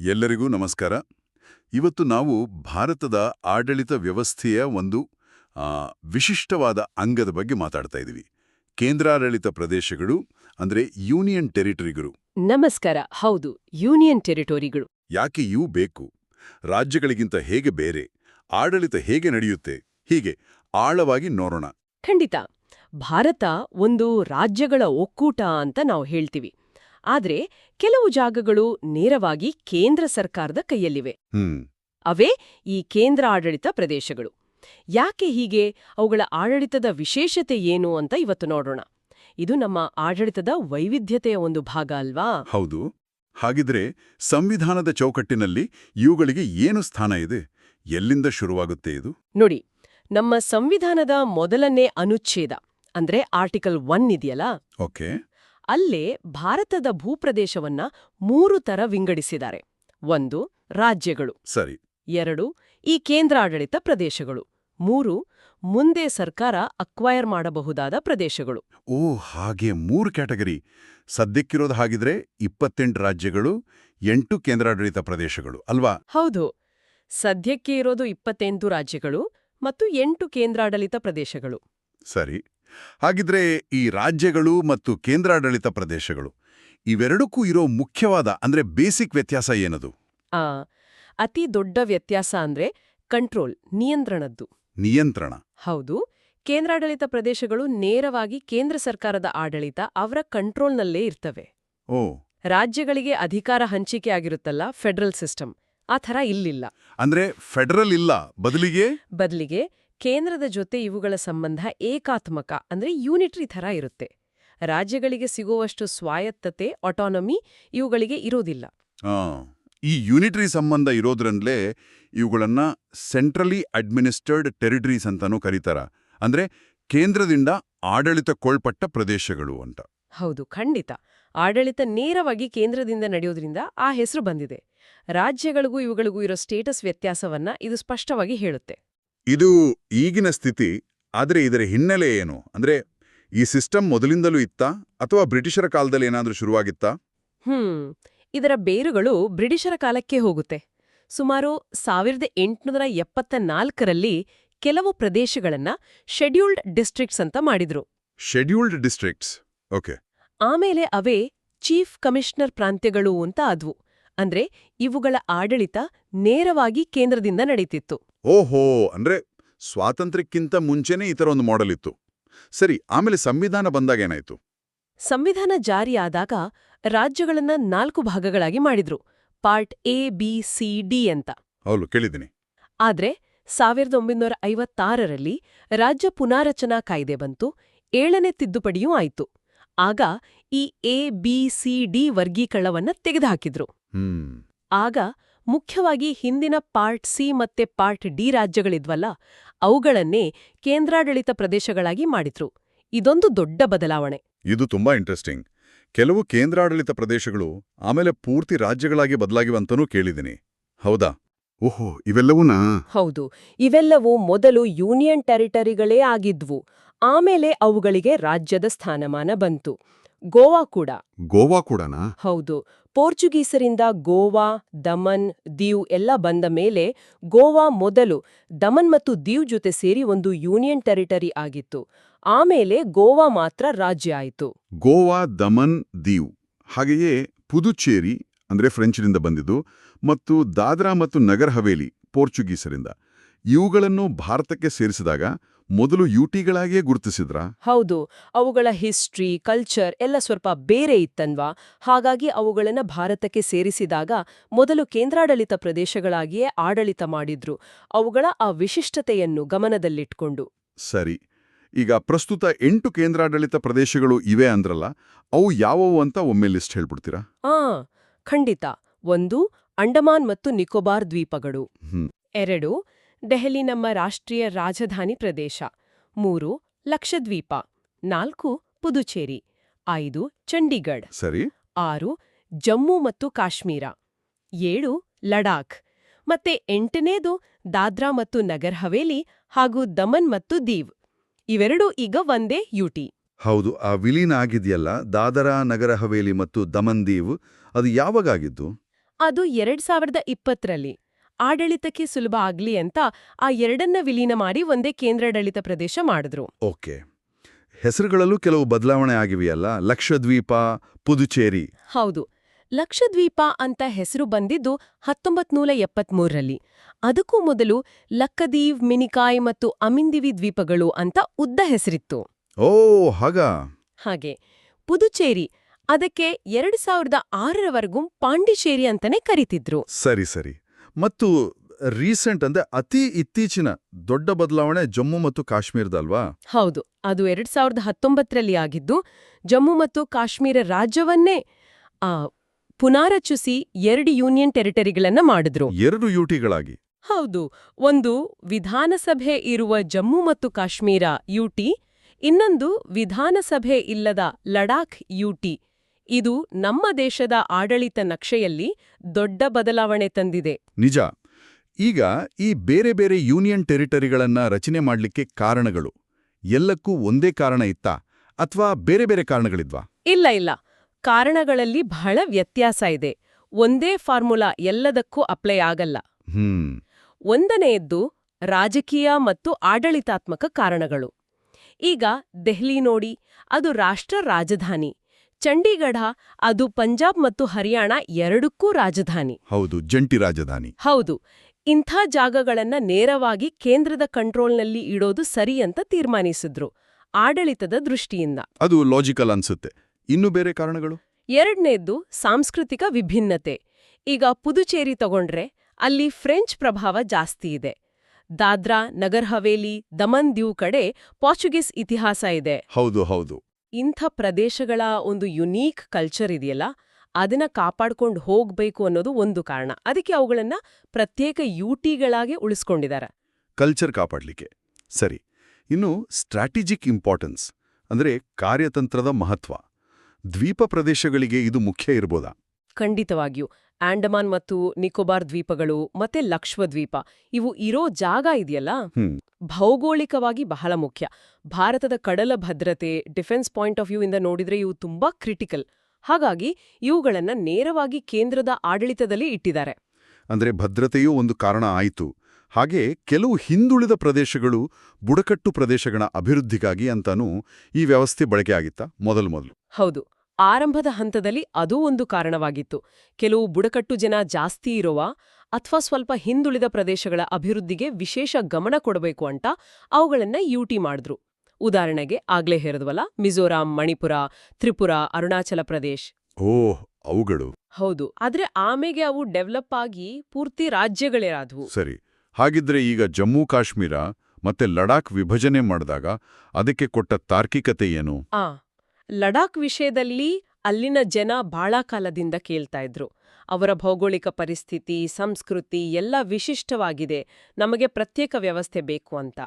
ಎಲ್ಲರಿಗೂ ನಮಸ್ಕಾರ. ಇವತ್ತು ನಾವು ಭಾರತದ ಆಡಳಿತ ವ್ಯವಸ್ಥೆಯ ಒಂದು ವಿಶಿಷ್ಟವಾದ ಅಂಗದ ಬಗ್ಗೆ ಮಾತಾಡ್ತಾ ಇದ್ದೀವಿ. ಕೇಂದ್ರಾಡಳಿತ ಪ್ರದೇಶಗಳು ಅಂದ್ರೆ ಯೂನಿಯನ್ ಟೆರಿಟರಿಗಳು. ನಮಸ್ಕಾರ. ಹೌದು ಯೂನಿಯನ್ ಟೆರಿಟೋರಿಗಳು. ಯಾಕೆ ಇವು ಬೇಕು? ರಾಜ್ಯಗಳಿಗಿಂತ ಹೇಗೆ ಬೇರೆ? ಆಡಳಿತ ಹೇಗೆ ನಡೆಯುತ್ತೆ? ಹೀಗೆ ಆಳವಾಗಿ ನೋಡೋಣ. ಖಂಡಿತ. ಭಾರತ ಒಂದು ರಾಜ್ಯಗಳ ಒಕ್ಕೂಟ ಅಂತ ನಾವು ಹೇಳ್ತೀವಿ. ಆದ್ರೆ ಕೆಲವು ಜಾಗಗಳು ನೇರವಾಗಿ ಕೇಂದ್ರ ಸರ್ಕಾರದ ಕೈಯಲ್ಲಿವೆ. ಅವೇ ಈ ಕೇಂದ್ರ ಆಡಳಿತ ಪ್ರದೇಶಗಳು. ಯಾಕೆ ಹೀಗೆ? ಅವುಗಳ ಆಡಳಿತದ ವಿಶೇಷತೆ ಏನು ಅಂತ ಇವತ್ತು ನೋಡೋಣ. ಇದು ನಮ್ಮ ಆಡಳಿತದ ವೈವಿಧ್ಯತೆಯ ಒಂದು ಭಾಗ ಅಲ್ವಾ? ಹೌದು. ಹಾಗಿದ್ರೆ ಸಂವಿಧಾನದ ಚೌಕಟ್ಟಿನಲ್ಲಿ ಇವುಗಳಿಗೆ ಏನು ಸ್ಥಾನ ಇದೆ? ಎಲ್ಲಿಂದ ಶುರುವಾಗುತ್ತೆ ಇದು? ನೋಡಿ ನಮ್ಮ ಸಂವಿಧಾನದ ಮೊದಲನೇ ಅನುಚ್ಛೇದ ಅಂದ್ರೆ ಆರ್ಟಿಕಲ್ ಒನ್ ಇದೆಯಲ್ಲ? ಓಕೆ. ಅಲ್ಲೇ ಭಾರತದ ಭೂಪ್ರದೇಶವನ್ನ ಮೂರು ತರ ವಿಂಗಡಿಸಿದ್ದಾರೆ. ಒಂದು ರಾಜ್ಯಗಳು. ಸರಿ. ಎರಡು ಈ ಕೇಂದ್ರಾಡಳಿತ ಪ್ರದೇಶಗಳು. ಮೂರು ಮುಂದೆ ಸರ್ಕಾರ ಅಕ್ವೈರ್ ಮಾಡಬಹುದಾದ ಪ್ರದೇಶಗಳು. ಓ ಹಾಗೆ ಮೂರು ಕ್ಯಾಟಗರಿ. ಸದ್ಯಕ್ಕಿರೋದು ಹಾಗಿದ್ರೆ ಇಪ್ಪತ್ತೆಂಟು ರಾಜ್ಯಗಳು ಎಂಟು ಕೇಂದ್ರಾಡಳಿತ ಪ್ರದೇಶಗಳು ಅಲ್ವಾ? ಹೌದು. ಸದ್ಯಕ್ಕೆ ಇರೋದು ಇಪ್ಪತ್ತೆಂಟು ರಾಜ್ಯಗಳು ಮತ್ತು ಎಂಟು ಕೇಂದ್ರಾಡಳಿತ ಪ್ರದೇಶಗಳು. ಸರಿ. ಹಾಗಿದ್ರೆ ಈ ರಾಜ್ಯಗಳು ಮತ್ತು ಕೇಂದ್ರಾಡಳಿತ ಪ್ರದೇಶಗಳು ಇವೆರಡಕ್ಕೂ ಇರೋ ಮುಖ್ಯವಾದ ಅಂದ್ರೆ ಬೇಸಿಕ್ ವ್ಯತ್ಯಾಸ ಏನದು? ಆ ಅತಿ ದೊಡ್ಡ ವ್ಯತ್ಯಾಸ ಅಂದ್ರೆ ಕಂಟ್ರೋಲ್ ನಿಯಂತ್ರಣದ್ದು. ನಿಯಂತ್ರಣ. ಹೌದು. ಕೇಂದ್ರಾಡಳಿತ ಪ್ರದೇಶಗಳು ನೇರವಾಗಿ ಕೇಂದ್ರ ಸರ್ಕಾರದ ಆಡಳಿತ ಅವರ ಕಂಟ್ರೋಲ್ನಲ್ಲೇ ಇರ್ತವೆ. ಓ. ರಾಜ್ಯಗಳಿಗೆ ಅಧಿಕಾರ ಹಂಚಿಕೆ ಆಗಿರುತ್ತಲ್ಲ ಫೆಡರಲ್ ಸಿಸ್ಟಮ್ ಆ ಥರ ಇಲ್ಲಿಲ್ಲ. ಅಂದ್ರೆ ಫೆಡರಲ್ ಇಲ್ಲ ಬದಲಿಗೆ? ಬದಲಿಗೆ ಕೇಂದ್ರದ ಜೊತೆ ಇವುಗಳ ಸಂಬಂಧ ಏಕಾತ್ಮಕ ಅಂದ್ರೆ ಯೂನಿಟ್ರಿ ಥರ ಇರುತ್ತೆ. ರಾಜ್ಯಗಳಿಗೆ ಸಿಗುವಷ್ಟು ಸ್ವಾಯತ್ತತೆ ಆಟೋನಮಿ ಇವುಗಳಿಗೆ ಇರೋದಿಲ್ಲ. ಆ, ಈ ಯೂನಿಟರಿ ಸಂಬಂಧ ಇರೋದ್ರಲ್ಲೇ ಇವುಗಳನ್ನು ಸೆಂಟ್ರಲಿ ಅಡ್ಮಿನಿಸ್ಟರ್ಡ್ ಟೆರಿಟರೀಸ್ ಅಂತಾನೂ ಕರೀತಾರ. ಅಂದ್ರೆ ಕೇಂದ್ರದಿಂದ ಆಡಳಿತಕ್ಕೊಳ್ಪಟ್ಟ ಪ್ರದೇಶಗಳು ಅಂತ. ಹೌದು ಖಂಡಿತ. ಆಡಳಿತ ನೇರವಾಗಿ ಕೇಂದ್ರದಿಂದ ನಡೆಯೋದ್ರಿಂದ ಆ ಹೆಸರು ಬಂದಿದೆ. ರಾಜ್ಯಗಳಿಗೂ ಇವುಗಳಿಗೂ ಇರೋ ಸ್ಟೇಟಸ್ ವ್ಯತ್ಯಾಸವನ್ನ ಇದು ಸ್ಪಷ್ಟವಾಗಿ ಹೇಳುತ್ತೆ. ಇದು ಈಗಿನ ಸ್ಥಿತಿ ಆದರೆ ಇದರ ಹಿನ್ನೆಲೆ ಏನು? ಅಂದ್ರೆ ಈ ಸಿಸ್ಟಮ್ ಮೊದಲಿಂದಲೂ ಇತ್ತಾ? ಅಥವಾ ಬ್ರಿಟಿಷರ ಕಾಲದಲ್ಲಿ ಏನಾದರೂ ಶುರುವಾಗಿತ್ತಾ? ಹ್ಮ್. ಇದರ ಬೇರುಗಳು ಬ್ರಿಟಿಷರ ಕಾಲಕ್ಕೆ ಹೋಗುತ್ತೆ. ಸುಮಾರು ಸಾವಿರದ ಎಂಟುನೂರ ಎಪ್ಪತ್ತ ನಾಲ್ಕರಲ್ಲಿ ಕೆಲವು ಪ್ರದೇಶಗಳನ್ನ ಶೆಡ್ಯೂಲ್ಡ್ ಡಿಸ್ಟ್ರಿಕ್ಟ್ಸ್ ಅಂತ ಮಾಡಿದ್ರು. Scheduled districts. ಓಕೆ. ಆಮೇಲೆ ಅವೇ ಚೀಫ್ ಕಮಿಷನರ್ ಪ್ರಾಂತ್ಯಗಳು ಅಂತ ಆದ್ವು. ಅಂದ್ರೆ ಇವುಗಳ ಆಡಳಿತ ನೇರವಾಗಿ ಕೇಂದ್ರದಿಂದ ನಡೀತಿತ್ತು. ಓಹೋ ಅಂದ್ರೆ ಸ್ವಾತಂತ್ರ್ಯಕ್ಕಿಂತ ಮುಂಚೆನೇ ಈ ಥರ ಒಂದು ಮಾಡೆಲ್ ಇತ್ತು. ಸರಿ ಆಮೇಲೆ ಸಂವಿಧಾನ ಬಂದಾಗ ಏನಾಯ್ತು? ಸಂವಿಧಾನ ಜಾರಿಯಾದಾಗ ರಾಜ್ಯಗಳನ್ನ ನಾಲ್ಕು ಭಾಗಗಳಾಗಿ ಮಾಡಿದ್ರು part A B C D ಅಂತ. ಹೌದು ಕೇಳಿದ್ದೀನಿ. ಆದ್ರೆ ಸಾವಿರದ ಒಂಬೈನೂರ ಐವತ್ತಾರರಲ್ಲಿ ರಾಜ್ಯ ಪುನಾರಚನಾ ಕಾಯ್ದೆ ಬಂತು ಏಳನೇ ತಿದ್ದುಪಡಿಯೂ ಆಯಿತು. ಆಗ ಈ ಎ ಬಿ ಸಿ ಡಿ ವರ್ಗೀಕರಣವನ್ನ ತೆಗೆದುಹಾಕಿದ್ರು. ಆಗ ಮುಖ್ಯವಾಗಿ ಹಿಂದಿನ ಪಾರ್ಟ್ ಸಿ ಮತ್ತೆ ಪಾರ್ಟ್ ಡಿ ರಾಜ್ಯಗಳಿದ್ವಲ್ಲ ಅವುಗಳನ್ನೇ ಕೇಂದ್ರಾಡಳಿತ ಪ್ರದೇಶಗಳಾಗಿ ಮಾಡಿದ್ರು. ಇದೊಂದು ದೊಡ್ಡ ಬದಲಾವಣೆ. ಇದು ತುಂಬಾ ಇಂಟ್ರೆಸ್ಟಿಂಗ್. ಕೆಲವು ಕೇಂದ್ರಾಡಳಿತ ಪ್ರದೇಶಗಳು ಆಮೇಲೆ ಪೂರ್ತಿ ರಾಜ್ಯಗಳಾಗಿ ಬದಲಾಗಿವಂತನೂ ಕೇಳಿದ್ದೀನಿ. ಹೌದಾ? ಓಹೋ ಇವೆಲ್ಲವೂನಾ ಹೌದು. ಇವೆಲ್ಲವೂ ಮೊದಲು ಯೂನಿಯನ್ ಟೆರಿಟರಿಗಳೇ ಆಗಿದ್ವು. ಆಮೇಲೆ ಅವುಗಳಿಗೆ ರಾಜ್ಯದ ಸ್ಥಾನಮಾನ ಬಂತು. ಗೋವಾ ಕೂಡ. ಗೋವಾ ಕೂಡನಾ? ಹೌದು. ಪೋರ್ಚುಗೀಸರಿಂದ ಗೋವಾ, ದಮನ್, ದೀವ್ ಎಲ್ಲ ಬಂದ ಮೇಲೆ ಗೋವಾ ಮೊದಲು ದಮನ್ ಮತ್ತು ದೀವ್ ಜೊತೆ ಸೇರಿ ಒಂದು ಯೂನಿಯನ್ ಟೆರಿಟರಿ ಆಗಿತ್ತು. ಆಮೇಲೆ ಗೋವಾ ಮಾತ್ರ ರಾಜ್ಯ ಆಯಿತು. ಗೋವಾ, ದಮನ್, ದೀವ್ ಹಾಗೆಯೇ ಪುದುಚೇರಿ ಅಂದ್ರೆ ಫ್ರೆಂಚ್ನಿಂದ ಬಂದಿದ್ದು ಮತ್ತು ದಾದ್ರಾ ಮತ್ತು ನಗರ್ ಹವೇಲಿ ಪೋರ್ಚುಗೀಸರಿಂದ ಇವುಗಳನ್ನು ಭಾರತಕ್ಕೆ ಸೇರಿಸಿದಾಗ ಮೊದಲು ಯುಟಿಗಳಾಗಿಯೇ ಗುರುತಿಸಿದ್ರಾ? ಹೌದು. ಅವುಗಳ ಹಿಸ್ಟ್ರಿ ಕಲ್ಚರ್ ಎಲ್ಲ ಸ್ವಲ್ಪ ಬೇರೆ ಇತ್ತನ್ವಾ? ಹಾಗಾಗಿ ಅವುಗಳನ್ನ ಭಾರತಕ್ಕೆ ಸೇರಿಸಿದಾಗ ಮೊದಲು ಕೇಂದ್ರಾಡಳಿತ ಪ್ರದೇಶಗಳಾಗಿಯೇ ಆಡಳಿತ ಮಾಡಿದ್ರು. ಅವುಗಳ ಆ ವಿಶಿಷ್ಟತೆಯನ್ನು ಗಮನದಲ್ಲಿಟ್ಕೊಂಡು. ಸರಿ. ಈಗ ಪ್ರಸ್ತುತ ಎಂಟು ಕೇಂದ್ರಾಡಳಿತ ಪ್ರದೇಶಗಳು ಇವೆ ಅಂದ್ರಲ್ಲ ಅವು ಯಾವುವು ಅಂತ ಒಮ್ಮೆ ಲಿಸ್ಟ್ ಹೇಳ್ಬಿಡ್ತೀರಾ? ಆ ಖಂಡಿತ. ಒಂದು ಅಂಡಮಾನ್ ಮತ್ತು ನಿಕೋಬಾರ್ ದ್ವೀಪಗಳು. ಎರಡು ದೆಹಲಿ ನಮ್ಮ ರಾಷ್ಟ್ರೀಯ ರಾಜಧಾನಿ ಪ್ರದೇಶ. ಮೂರು ಲಕ್ಷದ್ವೀಪ. ನಾಲ್ಕು ಪುದುಚೇರಿ. ಐದು ಚಂಡೀಗಢ. ಸರಿ. ಆರು ಜಮ್ಮು ಮತ್ತು ಕಾಶ್ಮೀರ. ಏಳು ಲಡಾಖ್. ಮತ್ತೆ ಎಂಟನೇದು ದಾದ್ರಾ ಮತ್ತು ನಗರ್ ಹವೇಲಿ ಹಾಗೂ ದಮನ್ ಮತ್ತು ದೀವ್. ಇವೆರಡೂ ಈಗ ಒಂದೇ ಯುಟಿ. ಹೌದು ಆ ವಿಲೀನ ಆಗಿದೆಯಲ್ಲ ದಾದರಾ ನಗರ ಹವೇಲಿ ಮತ್ತು ದಮನ್ ದೀವ್. ಅದು ಯಾವಾಗಾಗಿದ್ದು ಅದು ಎರಡ್ ಸಾವಿರದ ಇಪ್ಪತ್ತರಲ್ಲಿ. ಆಡಳಿತಕ್ಕೆ ಸುಲಭ ಆಗ್ಲಿ ಅಂತ ಆ ಎರಡನ್ನ ವಿಲೀನ ಮಾಡಿ ಒಂದೇ ಕೇಂದ್ರಾಡಳಿತ ಪ್ರದೇಶ ಮಾಡಿದ್ರು. ಓಕೆ. ಹೆಸರುಗಳಲ್ಲೂ ಕೆಲವು ಬದಲಾವಣೆ ಆಗಿವೆಯಲ್ಲ? ಲಕ್ಷದ್ವೀಪ ಪುದುಚೇರಿ. ಹೌದು. ಲಕ್ಷದ್ವೀಪ ಅಂತ ಹೆಸರು ಬಂದಿದ್ದು ಹತ್ತೊಂಬತ್ ನೂರ ಎಪ್ಪತ್ಮೂರರಲ್ಲಿ ಅದಕ್ಕೂ ಮೊದಲು ಲಕ್ಕದೀವ್ ಮಿನಿಕಾಯ್ ಮತ್ತು ಅಮಿಂದಿವಿ ದ್ವೀಪಗಳು ಅಂತ ಉದ್ದ ಹೆಸರಿತ್ತು. ಓ ಹಾಗ. ಹಾಗೆ. ಪುದುಚೇರಿ ಅದಕ್ಕೆ ಎರಡು ಸಾವಿರದ ಆರರವರೆಗೂ ಪಾಂಡಿಚೇರಿ ಅಂತಾನೆ ಕರೀತಿದ್ರು. ಸರಿ ಸರಿ. ಮತ್ತು ರೀಸೆಂಟ್ ಅಂದ್ರೆ ಅತಿ ಇತ್ತೀಚಿನ ದೊಡ್ಡ ಬದಲಾವಣೆ ಜಮ್ಮು ಮತ್ತು ಕಾಶ್ಮೀರದಲ್ವಾ ಹೌದು ಅದು ಎರಡ್ ಸಾವಿರದ ಹತ್ತೊಂಬತ್ತರಲ್ಲಿ ಆಗಿದ್ದು ಜಮ್ಮು ಮತ್ತು ಕಾಶ್ಮೀರ ರಾಜ್ಯವನ್ನೇ ಆ ಪುನಾರಚುಸಿ ಎರಡು ಯೂನಿಯನ್ ಟೆರಿಟರಿಗಳನ್ನ ಮಾಡಿದ್ರು. ಎರಡು ಯುಟಿಗಳಾಗಿ. ಹೌದು ಒಂದು ವಿಧಾನಸಭೆ ಇರುವ ಜಮ್ಮು ಮತ್ತು ಕಾಶ್ಮೀರ ಯುಟಿ ಇನ್ನೊಂದು ವಿಧಾನಸಭೆ ಇಲ್ಲದ ಲಡಾಖ್ ಯುಟಿ. ಇದು ನಮ್ಮ ದೇಶದ ಆಡಳಿತ ನಕ್ಷೆಯಲ್ಲಿ ದೊಡ್ಡ ಬದಲಾವಣೆ ತಂದಿದೆ. ನಿಜ. ಈಗ ಈ ಬೇರೆ ಬೇರೆ ಯೂನಿಯನ್ ಟೆರಿಟರಿಗಳನ್ನ ರಚನೆ ಮಾಡಲಿಕ್ಕೆ ಕಾರಣಗಳು. ಎಲ್ಲಕ್ಕೂ ಒಂದೇ ಕಾರಣ ಇತ್ತಾ? ಅಥವಾ ಬೇರೆ ಬೇರೆ ಕಾರಣಗಳಿದ್ವಾ? ಇಲ್ಲ ಇಲ್ಲ. ಕಾರಣಗಳಲ್ಲಿ ಬಹಳ ವ್ಯತ್ಯಾಸ ಇದೆ. ಒಂದೇ ಫಾರ್ಮುಲಾ ಎಲ್ಲದಕ್ಕೂ ಅಪ್ಲೈ ಆಗಲ್ಲ. ಹ್ಮ್. ಒಂದನೆಯದ್ದು ರಾಜಕೀಯ ಮತ್ತು ಆಡಳಿತಾತ್ಮಕ ಕಾರಣಗಳು. ಈಗ ದೆಹಲಿ ನೋಡಿ ಅದು ರಾಷ್ಟ್ರ ರಾಜಧಾನಿ. ಚಂಡೀಗಢ ಅದು ಪಂಜಾಬ್ ಮತ್ತು ಹರಿಯಾಣ ಎರಡಕ್ಕೂ ರಾಜಧಾನಿ. ಹೌದು ಜಂಟಿ ರಾಜಧಾನಿ. ಹೌದು ಇಂಥ ಜಾಗಗಳನ್ನ ನೇರವಾಗಿ ಕೇಂದ್ರದ ಕಂಟ್ರೋಲ್ನಲ್ಲಿ ಇಡೋದು ಸರಿ ಅಂತ ತೀರ್ಮಾನಿಸಿದ್ರು ಆಡಳಿತದ ದೃಷ್ಟಿಯಿಂದ. ಅದು ಲಾಜಿಕಲ್ ಅನ್ಸುತ್ತೆ. ಇನ್ನು ಬೇರೆ ಕಾರಣಗಳು? ಎರಡನೇದ್ದು ಸಾಂಸ್ಕೃತಿಕ ವಿಭಿನ್ನತೆ. ಈಗ ಪುದುಚೇರಿ ತಗೊಂಡ್ರೆ ಅಲ್ಲಿ ಫ್ರೆಂಚ್ ಪ್ರಭಾವ ಜಾಸ್ತಿ ಇದೆ. ದಾದ್ರಾ ನಗರ್ ಹವೇಲಿ ದಮನ್ ದ್ಯೂ ಕಡೆ ಪೋರ್ಚುಗೀಸ್ ಇತಿಹಾಸ ಇದೆ. ಹೌದು ಹೌದು. ಇಂಥ ಪ್ರದೇಶಗಳ ಒಂದು ಯುನೀಕ್ ಕಲ್ಚರ್ ಇದೆಯಲ್ಲ, ಅದನ್ನ ಕಾಪಾಡ್ಕೊಂಡು ಹೋಗ್ಬೇಕು ಅನ್ನೋದು ಒಂದು ಕಾರಣ. ಅದಕ್ಕೆ ಅವುಗಳನ್ನ ಪ್ರತ್ಯೇಕ ಯುಟಿಗಳಾಗಿ ಉಳಿಸ್ಕೊಂಡಿದ್ದಾರೆ. ಕಲ್ಚರ್ ಕಾಪಾಡ್ಲಿಕ್ಕೆ. ಸರಿ, ಇನ್ನು ಸ್ಟ್ರಾಟಜಿಕ್ ಇಂಪಾರ್ಟೆನ್ಸ್ ಅಂದ್ರೆ ಕಾರ್ಯತಂತ್ರದ ಮಹತ್ವ. ದ್ವೀಪ ಪ್ರದೇಶಗಳಿಗೆ ಇದು ಮುಖ್ಯ ಇರ್ಬೋದಾ? ಖಂಡಿತವಾಗಿಯೂ. ಆಂಡಮಾನ್ ಮತ್ತು ನಿಕೋಬಾರ್ ದ್ವೀಪಗಳು ಮತ್ತೆ ಲಕ್ಷದ್ವೀಪ ಇವು ಇರೋ ಜಾಗ ಇದೆಯಲ್ಲ? ಭೌಗೋಳಿಕವಾಗಿ ಬಹಳ ಮುಖ್ಯ. ಭಾರತದ ಕಡಲ ಭದ್ರತೆ ಡಿಫೆನ್ಸ್ ಪಾಯಿಂಟ್ ಆಫ್ ವ್ಯೂ ಇಂದ ನೋಡಿದ್ರೆ ಇವು ತುಂಬಾ ಕ್ರಿಟಿಕಲ್. ಹಾಗಾಗಿ ಇವುಗಳನ್ನ ನೇರವಾಗಿ ಕೇಂದ್ರದ ಆಡಳಿತದಲ್ಲಿ ಇಟ್ಟಿದ್ದಾರೆ. ಅಂದ್ರೆ ಭದ್ರತೆಯೂ ಒಂದು ಕಾರಣ ಆಯಿತು. ಹಾಗೆ ಕೆಲವು ಹಿಂದುಳಿದ ಪ್ರದೇಶಗಳು ಬುಡಕಟ್ಟು ಪ್ರದೇಶಗಳ ಅಭಿವೃದ್ಧಿಗಾಗಿ ಅಂತಾನೂ ಈ ವ್ಯವಸ್ಥೆ ಬಳಕೆ ಆಗಿತ್ತಾ? ಮೊದಲು ಮೊದಲು. ಹೌದು. ಆರಂಭದ ಹಂತದಲ್ಲಿ ಅದೂ ಒಂದು ಕಾರಣವಾಗಿತ್ತು. ಕೆಲವು ಬುಡಕಟ್ಟು ಜನ ಜಾಸ್ತಿ ಇರುವ ಅಥವಾ ಸ್ವಲ್ಪ ಹಿಂದುಳಿದ ಪ್ರದೇಶಗಳ ಅಭಿವೃದ್ಧಿಗೆ ವಿಶೇಷ ಗಮನ ಕೊಡಬೇಕು ಅಂತ ಅವುಗಳನ್ನ ಯುಟಿ ಮಾಡಿದ್ರು. ಉದಾಹರಣೆಗೆ ಆಗ್ಲೇ ಹೇರದ್ವಲ್ಲ ಮಿಜೋರಾಂ ಮಣಿಪುರ ತ್ರಿಪುರ ಅರುಣಾಚಲ ಪ್ರದೇಶ್. ಓಹ್ ಅವುಗಳು. ಹೌದು ಆದ್ರೆ ಆಮೆಗೆ ಅವು ಡೆವಲಪ್ ಆಗಿ ಪೂರ್ತಿ ರಾಜ್ಯಗಳೇರಾದ್ವು. ಸರಿ ಹಾಗಿದ್ರೆ ಈಗ ಜಮ್ಮು ಕಾಶ್ಮೀರ ಮತ್ತೆ ಲಡಾಖ್ ವಿಭಜನೆ ಮಾಡಿದಾಗ ಅದಕ್ಕೆ ಕೊಟ್ಟ ತಾರ್ಕಿಕತೆ ಏನು? ಆ ಲಡಾಖ್ ವಿಷಯದಲ್ಲಿ ಅಲ್ಲಿನ ಜನ ಬಹಳ ಕಾಲದಿಂದ ಕೇಳ್ತಾ ಇದ್ರು. ಅವರ ಭೌಗೋಳಿಕ ಪರಿಸ್ಥಿತಿ ಸಂಸ್ಕೃತಿ ಎಲ್ಲ ವಿಶಿಷ್ಟವಾಗಿದೆ. ನಮಗೆ ಪ್ರತ್ಯೇಕ ವ್ಯವಸ್ಥೆ ಬೇಕು ಅಂತ.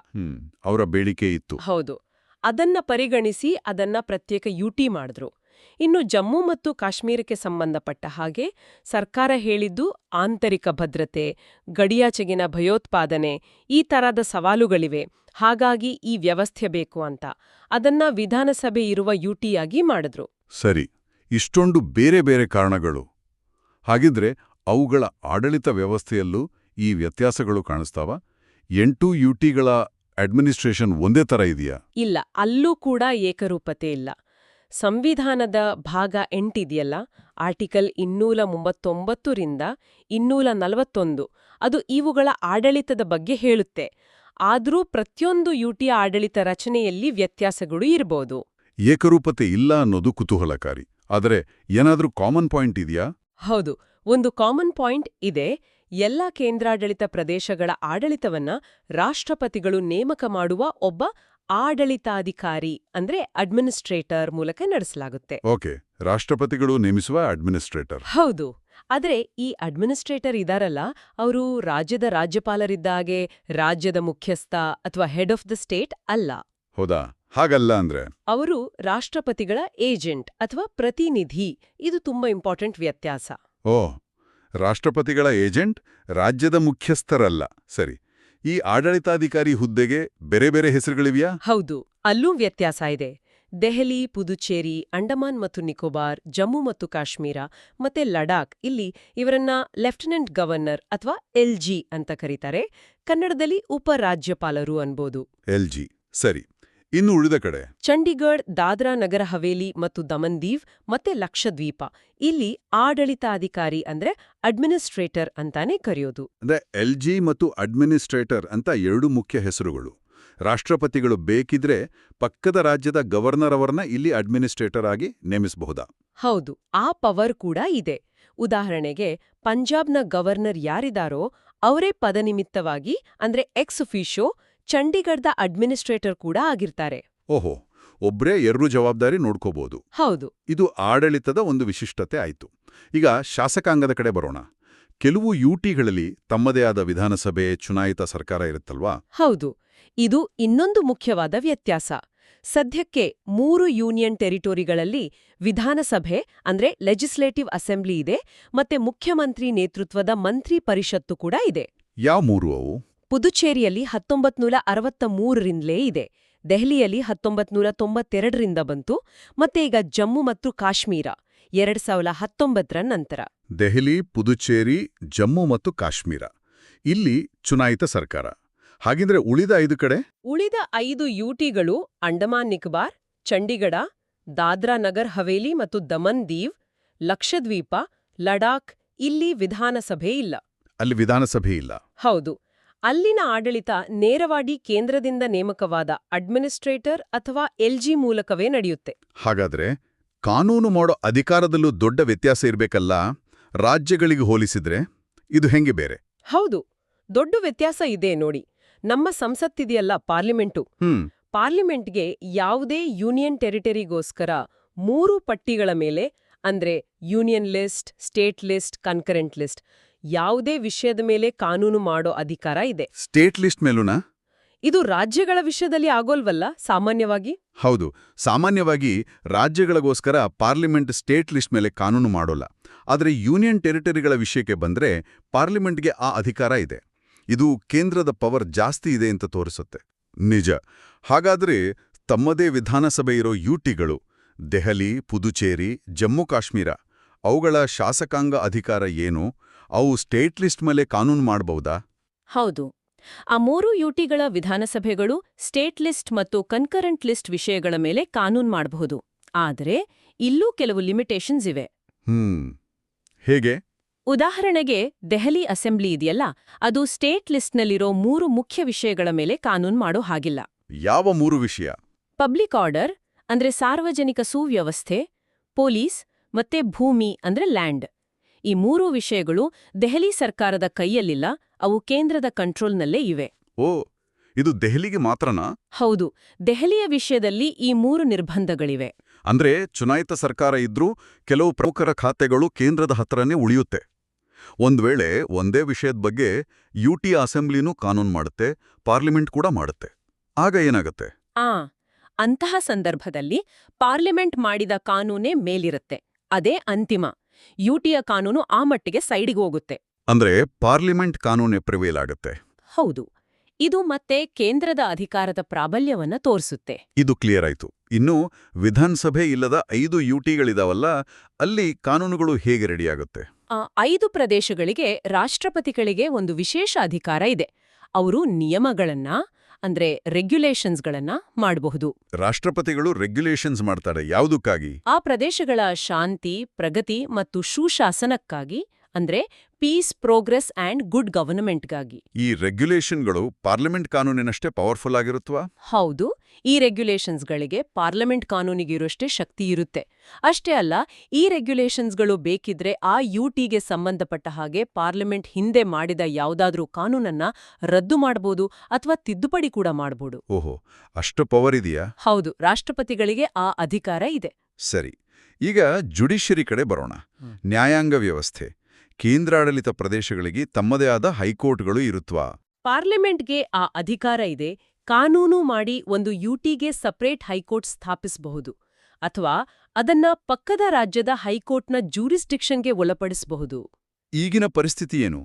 ಅವರ ಬೇಡಿಕೆ ಇತ್ತು. ಹೌದು. ಅದನ್ನ ಪರಿಗಣಿಸಿ ಅದನ್ನ ಪ್ರತ್ಯೇಕ ಯುಟಿ ಮಾಡಿದ್ರು. ಇನ್ನು ಜಮ್ಮು ಮತ್ತು ಕಾಶ್ಮೀರಕ್ಕೆ ಸಂಬಂಧಪಟ್ಟ ಹಾಗೆ ಸರ್ಕಾರ ಹೇಳಿದ್ದು ಆಂತರಿಕ ಭದ್ರತೆ ಗಡಿಯಾಚೆಗಿನ ಭಯೋತ್ಪಾದನೆ ಈ ತರದ ಸವಾಲುಗಳಿವೆ. ಹಾಗಾಗಿ ಈ ವ್ಯವಸ್ಥೆ ಬೇಕು ಅಂತ. ಅದನ್ನ ವಿಧಾನಸಭೆ ಇರುವ ಯುಟಿಯಾಗಿ ಮಾಡಿದ್ರು. ಸರಿ. ಇಷ್ಟೊಂದು ಬೇರೆ ಬೇರೆ ಕಾರಣಗಳು. ಹಾಗಿದ್ರೆ ಅವುಗಳ ಆಡಳಿತ ವ್ಯವಸ್ಥೆಯಲ್ಲೂ ಈ ವ್ಯತ್ಯಾಸಗಳು ಕಾಣಿಸ್ತಾವ? ಎಂಟು ಯುಟಿಗಳ ಅಡ್ಮಿನಿಸ್ಟ್ರೇಷನ್ ಒಂದೇ ತರ ಇದೆಯಾ? ಇಲ್ಲ. ಅಲ್ಲೂ ಕೂಡ ಏಕರೂಪತೆ ಇಲ್ಲ. ಸಂವಿಧಾನದ ಭಾಗ ಎಂಟಿದೆಯಲ್ಲ? ಆರ್ಟಿಕಲ್ ಇನ್ನೂಲ ಮುಂಬತ್ತೊಂಬತ್ತರಿಂದ ಇನ್ನೂಲ ನಲವತ್ತೊಂದು. ಅದು ಇವುಗಳ ಆಡಳಿತದ ಬಗ್ಗೆ ಹೇಳುತ್ತೆ. ಆದರೂ ಪ್ರತಿಯೊಂದು ಯುಟಿಯ ಆಡಳಿತ ರಚನೆಯಲ್ಲಿ ವ್ಯತ್ಯಾಸಗಳು ಇರಬಹುದು ಏಕರೂಪತೆ ಇಲ್ಲ ಅನ್ನೋದು ಕುತೂಹಲಕಾರಿ. ಆದರೆ ಏನಾದರೂ ಕಾಮನ್ ಪಾಯಿಂಟ್ ಇದೆಯಾ? ಹೌದು. ಒಂದು ಕಾಮನ್ ಪಾಯಿಂಟ್ ಇದೆ. ಎಲ್ಲ ಕೇಂದ್ರಾಡಳಿತ ಪ್ರದೇಶಗಳ ಆಡಳಿತವನ್ನ ರಾಷ್ಟ್ರಪತಿಗಳು ನೇಮಕ ಮಾಡುವ ಒಬ್ಬ ಆಡಳಿತಾಧಿಕಾರಿ ಅಂದ್ರೆ ಅಡ್ಮಿನಿಸ್ಟ್ರೇಟರ್ ಮೂಲಕ ನಡೆಸಲಾಗುತ್ತೆ. ಓಕೆ ರಾಷ್ಟ್ರಪತಿಗಳು ನೇಮಿಸುವ ಅಡ್ಮಿನಿಸ್ಟ್ರೇಟರ್. ಹೌದು ಆದರೆ ಈ ಅಡ್ಮಿನಿಸ್ಟ್ರೇಟರ್ ಇದಾರಲ್ಲ ಅವರು ರಾಜ್ಯದ ರಾಜ್ಯಪಾಲರಿದ್ದಾಗೆ ರಾಜ್ಯದ ಮುಖ್ಯಸ್ಥ ಅಥವಾ ಹೆಡ್ ಆಫ್ ದ ಸ್ಟೇಟ್ ಅಲ್ಲ. ಹೌದಾ? ಹಾಗಲ್ಲ ಅಂದ್ರೆ? ಅವರು ರಾಷ್ಟ್ರಪತಿಗಳ ಏಜೆಂಟ್ ಅಥವಾ ಪ್ರತಿನಿಧಿ ಇದು ತುಂಬಾ ಇಂಪಾರ್ಟೆಂಟ್ ವ್ಯತ್ಯಾಸ. ಓ ರಾಷ್ಟ್ರಪತಿಗಳ ಏಜೆಂಟ್ ರಾಜ್ಯದ ಮುಖ್ಯಸ್ಥರಲ್ಲ. ಸರಿ ಈ ಆಡಳಿತಾಧಿಕಾರಿ ಹುದ್ದೆಗೆ ಬೇರೆ ಬೇರೆ ಹೆಸರುಗಳಿವೆಯಾ? ಹೌದು ಅಲ್ಲೂ ವ್ಯತ್ಯಾಸ ಇದೆ. ದೆಹಲಿ ಪುದುಚೇರಿ ಅಂಡಮಾನ್ ಮತ್ತು ನಿಕೋಬಾರ್ ಜಮ್ಮು ಮತ್ತು ಕಾಶ್ಮೀರ ಮತ್ತೆ ಲಡಾಖ್ ಇಲ್ಲಿ ಇವರನ್ನ ಲೆಫ್ಟಿನೆಂಟ್ ಗವರ್ನರ್ ಅಥವಾ ಎಲ್ಜಿ ಅಂತ ಕರೀತಾರೆ. ಕನ್ನಡದಲ್ಲಿ ಉಪರಾಜ್ಯಪಾಲರು ಅನ್ಬೋದು. ಎಲ್ಜಿ ಸರಿ. ಇನ್ನು ಉಳಿದ ಕಡೆ. ಚಂಡೀಗಢ ದಾದ್ರಾ ನಗರ ಹವೇಲಿ ಮತ್ತು ದಮನ್ ದೀವ್ ಮತ್ತೆ ಲಕ್ಷದ್ವೀಪ. ಇಲ್ಲಿ ಆಡಳಿತಾಧಿಕಾರಿ ಅಂದ್ರೆ ಅಡ್ಮಿನಿಸ್ಟ್ರೇಟರ್ ಅಂತಾನೆ ಕರೆಯೋದು. ಅಂದ್ರೆ ಎಲ್ಜಿ ಮತ್ತು ಅಡ್ಮಿನಿಸ್ಟ್ರೇಟರ್ ಅಂತ ಎರಡು ಮುಖ್ಯ ಹೆಸರುಗಳು. ರಾಷ್ಟ್ರಪತಿಗಳು ಬೇಕಿದ್ರೆ ಪಕ್ಕದ ರಾಜ್ಯದ ಗವರ್ನರ್ ಅವರನ್ನ ಇಲ್ಲಿ ಅಡ್ಮಿನಿಸ್ಟ್ರೇಟರ್ ಆಗಿ ನೇಮಿಸಬಹುದಾ? ಹೌದು ಆ ಪವರ್ ಕೂಡ ಇದೆ. ಉದಾಹರಣೆಗೆ ಪಂಜಾಬ್ನ ಗವರ್ನರ್ ಯಾರಿದಾರೋ ಅವರೇ ಪದನಿಮಿತ್ತವಾಗಿ ಅಂದ್ರೆ ಎಕ್ಸ್ ಒಫಿಷಿಯೋ ಚಂಡೀಗಢದ ಅಡ್ಮಿನಿಸ್ಟ್ರೇಟರ್ ಕೂಡ ಆಗಿರ್ತಾರೆ. ಓಹೋ ಒಬ್ರೇ ಎರಡು ಜವಾಬ್ದಾರಿ ನೋಡ್ಕೋಬಹುದು ಹೌದು. ಇದು ಆಡಳಿತದ ಒಂದು ವಿಶಿಷ್ಟತೆ ಆಯ್ತು. ಈಗ ಶಾಸಕಾಂಗದ ಕಡೆ ಬರೋಣ. ಕೆಲವು ಯುಟಿಗಳಲ್ಲಿ ತಮ್ಮದೇ ಆದ ವಿಧಾನಸಭೆ ಚುನಾಯಿತ ಸರ್ಕಾರ ಇರುತ್ತಲ್ವಾ? ಹೌದು. ಇದು ಇನ್ನೊಂದು ಮುಖ್ಯವಾದ ವ್ಯತ್ಯಾಸ. ಸದ್ಯಕ್ಕೆ ಮೂರು ಯೂನಿಯನ್ ಟೆರಿಟೋರಿಗಳಲ್ಲಿ ವಿಧಾನಸಭೆ ಅಂದ್ರೆ ಲೆಜಿಸ್ಲೇಟಿವ್ ಅಸೆಂಬ್ಲಿ ಇದೆ ಮತ್ತೆ ಮುಖ್ಯಮಂತ್ರಿ ನೇತೃತ್ವದ ಮಂತ್ರಿ ಪರಿಷತ್ತು ಕೂಡ ಇದೆ. ಯಾವ ಮೂರು ಅವು? ಪುದುಚೇರಿಯಲ್ಲಿ ಹತ್ತೊಂಬತ್ ನೂರ ಅರವತ್ತ ಮೂರರಿಂದಲೇ ಇದೆ. ದೆಹಲಿಯಲ್ಲಿ ಹತ್ತೊಂಬತ್ ನೂರ ತೊಂಬತ್ತೆರಡರಿಂದ ಬಂತು. ಮತ್ತೆ ಈಗ ಜಮ್ಮು ಮತ್ತು ಕಾಶ್ಮೀರ ಎರಡ್ ಸಾವಿರ ಹತ್ತೊಂಬತ್ತರ ನಂತರ. ದೆಹಲಿ ಪುದುಚೇರಿ ಜಮ್ಮು ಮತ್ತು ಕಾಶ್ಮೀರ. ಇಲ್ಲಿ ಚುನಾಯಿತ ಸರ್ಕಾರ. ಹಾಗಿದ್ರೆ ಉಳಿದ ಐದು ಕಡೆ? ಉಳಿದ ಐದು ಯುಟಿಗಳು ಅಂಡಮಾನ್ ನಿಕಬಾರ್ ಚಂಡೀಗಢ ದಾದ್ರಾ ನಗರ್ ಹವೇಲಿ ಮತ್ತು ದಮನ್ ದೀವ್ ಲಕ್ಷದ್ವೀಪ ಲಡಾಖ್ ಇಲ್ಲಿ ವಿಧಾನಸಭೆ ಇಲ್ಲ. ಅಲ್ಲಿ ವಿಧಾನಸಭೆ ಇಲ್ಲ. ಹೌದು. ಅಲ್ಲಿನ ಆಡಳಿತ ನೇರವಾಗಿ ಕೇಂದ್ರದಿಂದ ನೇಮಕವಾದ ಅಡ್ಮಿನಿಸ್ಟ್ರೇಟರ್ ಅಥವಾ ಎಲ್ಜಿ ಮೂಲಕವೇ ನಡೆಯುತ್ತೆ. ಹಾಗಾದ್ರೆ ಕಾನೂನು ಮಾಡೋ ಅಧಿಕಾರದಲ್ಲೂ ದೊಡ್ಡ ವ್ಯತ್ಯಾಸ ಇರಬೇಕಲ್ಲ? ರಾಜ್ಯಗಳಿಗೆ ಹೋಲಿಸಿದ್ರೆ ಇದು ಹೆಂಗೆ ಬೇರೆ? ಹೌದು ದೊಡ್ಡ ವ್ಯತ್ಯಾಸ ಇದೆ ನೋಡಿ. ನಮ್ಮ ಸಂಸತ್ತಿದೆಯಲ್ಲ ಪಾರ್ಲಿಮೆಂಟು. ಪಾರ್ಲಿಮೆಂಟ್ಗೆ ಯಾವುದೇ ಯೂನಿಯನ್ ಟೆರಿಟರಿಗೋಸ್ಕರ ಮೂರು ಪಟ್ಟಿಗಳ ಮೇಲೆ ಅಂದ್ರೆ union list state list concurrent list ಯಾವುದೇ ವಿಷಯದ ಮೇಲೆ ಕಾನೂನು ಮಾಡೋ ಅಧಿಕಾರ ಇದೆ. ಸ್ಟೇಟ್ ಲಿಸ್ಟ್ ಮೇಲೂನಾ? ಇದು ರಾಜ್ಯಗಳ ವಿಷಯದಲ್ಲಿ ಆಗೋಲ್ವಲ್ಲ ಸಾಮಾನ್ಯವಾಗಿ? ಹೌದು. ಸಾಮಾನ್ಯವಾಗಿ ರಾಜ್ಯಗಳಿಗೋಸ್ಕರ ಪಾರ್ಲಿಮೆಂಟ್ ಸ್ಟೇಟ್ ಲಿಸ್ಟ್ ಮೇಲೆ ಕಾನೂನು ಮಾಡೋಲ್ಲ. ಆದರೆ ಯೂನಿಯನ್ ಟೆರಿಟರಿಗಳ ವಿಷಯಕ್ಕೆ ಬಂದ್ರೆ ಪಾರ್ಲಿಮೆಂಟ್ಗೆ ಆ ಅಧಿಕಾರ ಇದೆ. ಇದು ಕೇಂದ್ರದ ಪವರ್ ಜಾಸ್ತಿ ಇದೆ ಅಂತ ತೋರಿಸುತ್ತೆ. ನಿಜ. ಹಾಗಾದ್ರೆ ತಮ್ಮದೇ ವಿಧಾನಸಭೆ ಇರೋ ಯುಟಿಗಳು ದೆಹಲಿ ಪುದುಚೇರಿ ಜಮ್ಮು ಕಾಶ್ಮೀರ ಅವುಗಳ ಶಾಸಕಾಂಗ ಅಧಿಕಾರ ಏನು? ಅವು ಸ್ಟೇಟ್ ಲಿಸ್ಟ್ ಮೇಲೆ ಕಾನೂನು ಮಾಡಬಹುದಾ? ಹೌದು. ಆ ಮೂರು ಯುಟಿಗಳ ವಿಧಾನಸಭೆಗಳು ಸ್ಟೇಟ್ ಲಿಸ್ಟ್ ಮತ್ತು ಕನ್ಕರೆಂಟ್ ಲಿಸ್ಟ್ ವಿಷಯಗಳ ಮೇಲೆ ಕಾನೂನು ಮಾಡಬಹುದು. ಆದರೆ ಇಲ್ಲೂ ಕೆಲವು ಲಿಮಿಟೇಷನ್ಸ್ ಇವೆ. ಹ್ಮ್. ಹೇಗೆ? ಉದಾಹರಣೆಗೆ ದೆಹಲಿ ಅಸೆಂಬ್ಲಿ ಇದೆಯಲ್ಲ ಅದು ಸ್ಟೇಟ್ ಲಿಸ್ಟ್ನಲ್ಲಿರೋ ಮೂರು ಮುಖ್ಯ ವಿಷಯಗಳ ಮೇಲೆ ಕಾನೂನು ಮಾಡೋ ಹಾಗಿಲ್ಲ. ಯಾವ ಮೂರು ವಿಷಯ? ಪಬ್ಲಿಕ್ ಆರ್ಡರ್ ಅಂದ್ರೆ ಸಾರ್ವಜನಿಕ ಸುವ್ಯವಸ್ಥೆ ಪೊಲೀಸ್ ಮತ್ತೆ ಭೂಮಿ ಅಂದ್ರೆ ಲ್ಯಾಂಡ್. ಈ ಮೂರೂ ವಿಷಯಗಳು ದೆಹಲಿ ಸರ್ಕಾರದ ಕೈಯಲ್ಲಿಲ್ಲ ಅವು ಕೇಂದ್ರದ ಕಂಟ್ರೋಲ್ನಲ್ಲೇ ಇವೆ. ಓ ಇದು ದೆಹಲಿಗೆ ಮಾತ್ರನಾ? ಹೌದು ದೆಹಲಿಯ ವಿಷಯದಲ್ಲಿ ಈ ಮೂರು ನಿರ್ಬಂಧಗಳಿವೆ. ಅಂದ್ರೆ ಚುನಾಯಿತ ಸರ್ಕಾರ ಇದ್ರೂ ಕೆಲವು ಪ್ರಮುಖರ ಖಾತೆಗಳು ಕೇಂದ್ರದ ಹತ್ರನೇ ಉಳಿಯುತ್ತೆ. ಒಂದ್ವೇಳೆ ಒಂದೇ ವಿಷಯದ ಬಗ್ಗೆ ಯುಟಿ ಅಸೆಂಬ್ಲಿನೂ ಕಾನೂನು ಮಾಡುತ್ತೆ ಪಾರ್ಲಿಮೆಂಟ್ ಕೂಡ ಮಾಡುತ್ತೆ. ಆಗ ಏನಾಗುತ್ತೆ? ಆ ಅಂತಹ ಸಂದರ್ಭದಲ್ಲಿ ಪಾರ್ಲಿಮೆಂಟ್ ಮಾಡಿದ ಕಾನೂನೇ ಮೇಲಿರುತ್ತೆ ಅದೇ ಅಂತಿಮ. ಯುಟಿಯ ಕಾನೂನು ಆ ಮಟ್ಟಿಗೆ ಸೈಡಿಗೆ ಹೋಗುತ್ತೆ. ಅಂದ್ರೆ ಪಾರ್ಲಿಮೆಂಟ್ ಕಾನೂನೇ ಪ್ರಿವೇಲ್ ಆಗುತ್ತೆ ಹೌದು. ಇದು ಮತ್ತೆ ಕೇಂದ್ರದ ಅಧಿಕಾರದ ಪ್ರಾಬಲ್ಯವನ್ನ ತೋರಿಸುತ್ತೆ. ಇದು ಕ್ಲಿಯರ್ ಆಯ್ತು. ಇನ್ನು ವಿಧಾನಸಭೆ ಇಲ್ಲದ ಐದು ಯುಟಿಗಳಿದಾವಲ್ಲ ಅಲ್ಲಿ ಕಾನೂನುಗಳು ಹೇಗೆ ರೆಡಿಯಾಗುತ್ತೆ? ಆ ಐದು ಪ್ರದೇಶಗಳಿಗೆ ರಾಷ್ಟ್ರಪತಿಗಳಿಗೆ ಒಂದು ವಿಶೇಷ ಅಧಿಕಾರ ಇದೆ. ಅವರು ನಿಯಮಗಳನ್ನ ಅಂದ್ರೆ ರೆಗ್ಯುಲೇಷನ್ಸ್ಗಳನ್ನ ಮಾಡಬಹುದು. ರಾಷ್ಟ್ರಪತಿಗಳು ರೆಗ್ಯುಲೇಷನ್ಸ್ ಮಾಡ್ತಾರೆ. ಯಾವುದಕ್ಕಾಗಿ? ಆ ಪ್ರದೇಶಗಳ ಶಾಂತಿ ಪ್ರಗತಿ ಮತ್ತು ಸುಶಾಸನಕ್ಕಾಗಿ ಅಂದ್ರೆ ಪೀಸ್ ಪ್ರೋಗ್ರೆಸ್ ಆಂಡ್ ಗುಡ್ ಗವರ್ನಮೆಂಟ್ಗಾಗಿ. ಈ ರೆಗ್ಯುಲೇಷನ್ಗಳು ಪಾರ್ಲಿಮೆಂಟ್ ಕಾನೂನಿನಷ್ಟೇ ಪವರ್ಫುಲ್ ಆಗಿರುತ್ತವಾ ಹೌದು ಈ ರೆಗ್ಯುಲೇಷನ್ಸ್ಗಳಿಗೆ ಪಾರ್ಲಿಮೆಂಟ್ ಕಾನೂನಿಗಿರುವಷ್ಟೇ ಶಕ್ತಿ ಇರುತ್ತೆ. ಅಷ್ಟೇ ಅಲ್ಲ ಈ ರೆಗ್ಯುಲೇಷನ್ಸ್ಗಳು ಬೇಕಿದ್ರೆ ಆ ಯುಟಿಗೆ ಸಂಬಂಧಪಟ್ಟ ಹಾಗೆ ಪಾರ್ಲಿಮೆಂಟ್ ಹಿಂದೆ ಮಾಡಿದ ಯಾವುದಾದ್ರೂ ಕಾನೂನನ್ನ ರದ್ದು ಮಾಡಬಹುದು ಅಥವಾ ತಿದ್ದುಪಡಿ ಕೂಡ ಮಾಡಬಹುದು ಓಹೋ ಅಷ್ಟು ಪವರ್ ಇದೆಯಾ? ಹೌದು ರಾಷ್ಟ್ರಪತಿಗಳಿಗೆ ಆ ಅಧಿಕಾರ ಇದೆ. ಸರಿ ಈಗ ಜುಡಿಷರಿ ಕಡೆ ಬರೋಣ. ನ್ಯಾಯಾಂಗ ವ್ಯವಸ್ಥೆ. ಕೇಂದ್ರಾಡಳಿತ ಪ್ರದೇಶಗಳಿಗೆ ತಮ್ಮದೇ ಆದ ಹೈಕೋರ್ಟ್ಗಳು ಇರುತ್ವಾ. ಪಾರ್ಲಿಮೆಂಟ್ಗೆ ಆ ಅಧಿಕಾರ ಇದೆ. ಕಾನೂನು ಮಾಡಿ ಒಂದು ಯುಟಿಗೆ ಸಪರೇಟ್ ಹೈಕೋರ್ಟ್ ಸ್ಥಾಪಿಸಬಹುದು ಅಥವಾ ಅದನ್ನ ಪಕ್ಕದ ರಾಜ್ಯದ ಹೈಕೋರ್ಟ್ನ ಜೂರಿಸ್ಡಿಕ್ಷನ್ಗೆ ಒಳಪಡಿಸಬಹುದು. ಈಗಿನ ಪರಿಸ್ಥಿತಿ ಏನು?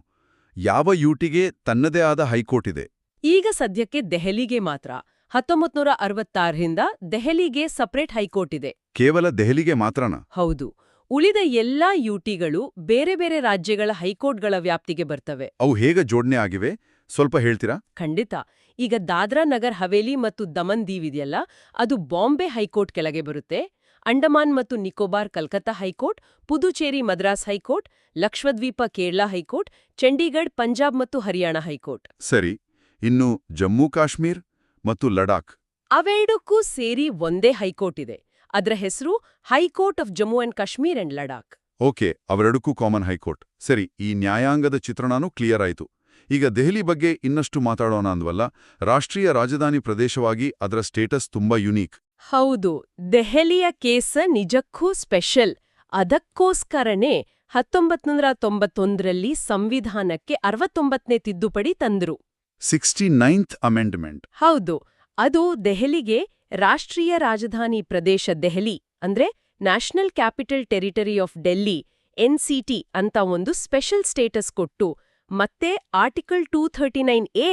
ಯಾವ ಯುಟಿಗೆ ತನ್ನದೇ ಆದ ಹೈಕೋರ್ಟ್ ಇದೆ? ಈಗ ಸದ್ಯಕ್ಕೆ ದೆಹಲಿಗೆ ಮಾತ್ರ. ಹತ್ತೊಂಬತ್ನೂರ ಅರವತ್ತಾರರಿಂದ ದೆಹಲಿಗೆ ಸಪರೇಟ್ ಹೈಕೋರ್ಟ್ ಇದೆ. ಕೇವಲ ದೆಹಲಿಗೆ ಮಾತ್ರನಾ? ಹೌದು. ಉಳಿದ ಎಲ್ಲಾ ಯುಟಿಗಳು ಬೇರೆ ಬೇರೆ ರಾಜ್ಯಗಳ ಹೈಕೋರ್ಟ್ಗಳ ವ್ಯಾಪ್ತಿಗೆ ಬರ್ತವೆ. ಅವು ಹೇಗೆ ಜೋಡಣೆ ಆಗಿವೆ? ಸ್ವಲ್ಪ ಹೇಳ್ತೀರಾ? ಖಂಡಿತ. ಈಗ ದಾದ್ರಾ ನಗರ್ ಹವೇಲಿ ಮತ್ತು ದಮನ್ ದೀವ್ ಇದೆಯಲ್ಲ ಅದು ಬಾಂಬೆ ಹೈಕೋರ್ಟ್ ಕೆಳಗೆ ಬರುತ್ತೆ. ಅಂಡಮಾನ್ ಮತ್ತು Nicobar Calcutta high court Puducherry Madras high court Lakshadweep Kerala high court Chandigarh Punjab ಮತ್ತು ಹರಿಯಾಣ ಹೈಕೋರ್ಟ್. ಸರಿ. ಇನ್ನು ಜಮ್ಮು ಕಾಶ್ಮೀರ್ ಮತ್ತು ಲಡಾಖ್. ಅವೆರಡಕ್ಕೂ ಸೇರಿ ಒಂದೇ ಹೈಕೋರ್ಟ್ ಇದೆ. ಅದರ ಹೆಸರು high court of Jammu and Kashmir and Ladakh. Okay ಅವೆರಡಕ್ಕೂ common high court. ಸರಿ ಈ ನ್ಯಾಯಾಂಗದ ಚಿತ್ರಣನೂ ಕ್ಲಿಯರ್ ಆಯಿತು. ಈಗ ದೆಹಲಿ ಬಗ್ಗೆ ಇನ್ನಷ್ಟು ಮಾತಾಡೋಣ ಅಂದ್ವಲ್ಲ ರಾಷ್ಟ್ರೀಯ ರಾಜಧಾನಿ ಪ್ರದೇಶವಾಗಿ ಅದರ ಸ್ಟೇಟಸ್ ತುಂಬಾ ಯುನೀಕ್. ಹೌದು ದೆಹಲಿಯ ಕೇಸ ನಿಜಕ್ಕೂ ಸ್ಪೆಷಲ್. ಅದಕ್ಕೋಸ್ಕರನೇ ಹತ್ತೊಂಬತ್ನೂರ ತೊಂಬತ್ತೊಂದರಲ್ಲಿ ಸಂವಿಧಾನಕ್ಕೆ ಅರವತ್ತೊಂಬತ್ತನೇ ತಿದ್ದುಪಡಿ ತಂದ್ರು. Sixty ninth amendment. ಹೌದು ಅದು ದೆಹಲಿಗೆ ರಾಷ್ಟ್ರೀಯ ರಾಜಧಾನಿ ಪ್ರದೇಶ ದೆಹಲಿ ಅಂದ್ರೆ national capital territory of Delhi NCT ಅಂತ ಒಂದು ಸ್ಪೆಷಲ್ ಸ್ಟೇಟಸ್ ಕೊಟ್ಟು ಮತ್ತೆ article two thirty nine A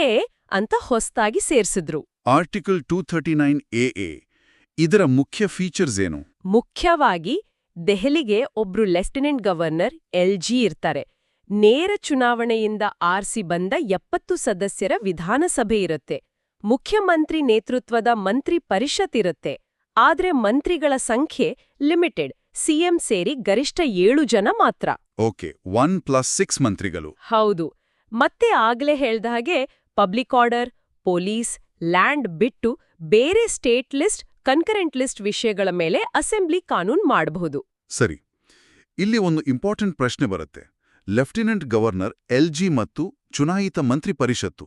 ಅಂತ ಹೊಸ್ತಾಗಿ ಸೇರಿಸಿದ್ರು. Article two thirty nine A A ಇದರ ಮುಖ್ಯ ಫೀಚರ್ಸ್ ಏನು? ಮುಖ್ಯವಾಗಿ ದೆಹಲಿಗೆ ಒಬ್ರು ಲೆಫ್ಟಿನೆಂಟ್ ಗವರ್ನರ್ ಎಲ್ ಜಿ ಇರ್ತಾರೆ. ನೇರ ಚುನಾವಣೆಯಿಂದ ಆರ್ಸಿ ಬಂದ ಎಪ್ಪತ್ತು ಸದಸ್ಯರ ವಿಧಾನಸಭೆ ಇರುತ್ತೆ. ಮುಖ್ಯಮಂತ್ರಿ ನೇತೃತ್ವದ ಮಂತ್ರಿ ಪರಿಷತ್ ಇರುತ್ತೆ. ಆದ್ರೆ ಮಂತ್ರಿಗಳ ಸಂಖ್ಯೆ ಲಿಮಿಟೆಡ್. ಸಿಎಂ ಸೇರಿ ಗರಿಷ್ಠ ಏಳು ಜನ ಮಾತ್ರ. ಓಕೆ ಒನ್ ಪ್ಲಸ್ ಸಿಕ್ಸ್ ಮಂತ್ರಿಗಳು. ಹೌದು. ಮತ್ತೆ ಆಗ್ಲೇ ಹೇಳ್ದ ಹಾಗೆ ಪಬ್ಲಿಕ್ ಆರ್ಡರ್ ಪೊಲೀಸ್ ಲ್ಯಾಂಡ್ ಬಿಟ್ಟು ಬೇರೆ ಸ್ಟೇಟ್ ಲಿಸ್ಟ್ ಕನ್ಕರೆಂಟ್ ಲಿಸ್ಟ್ ವಿಷಯಗಳ ಮೇಲೆ ಅಸೆಂಬ್ಲಿ ಕಾನೂನ್ ಮಾಡಬಹುದು. ಸರಿ. ಇಲ್ಲಿ ಒಂದು ಇಂಪಾರ್ಟೆಂಟ್ ಪ್ರಶ್ನೆ ಬರುತ್ತೆ. ಲೆಫ್ಟಿನೆಂಟ್ ಗವರ್ನರ್ ಎಲ್ ಜಿ ಮತ್ತು ಚುನಾಯಿತ ಮಂತ್ರಿ ಪರಿಷತ್ತು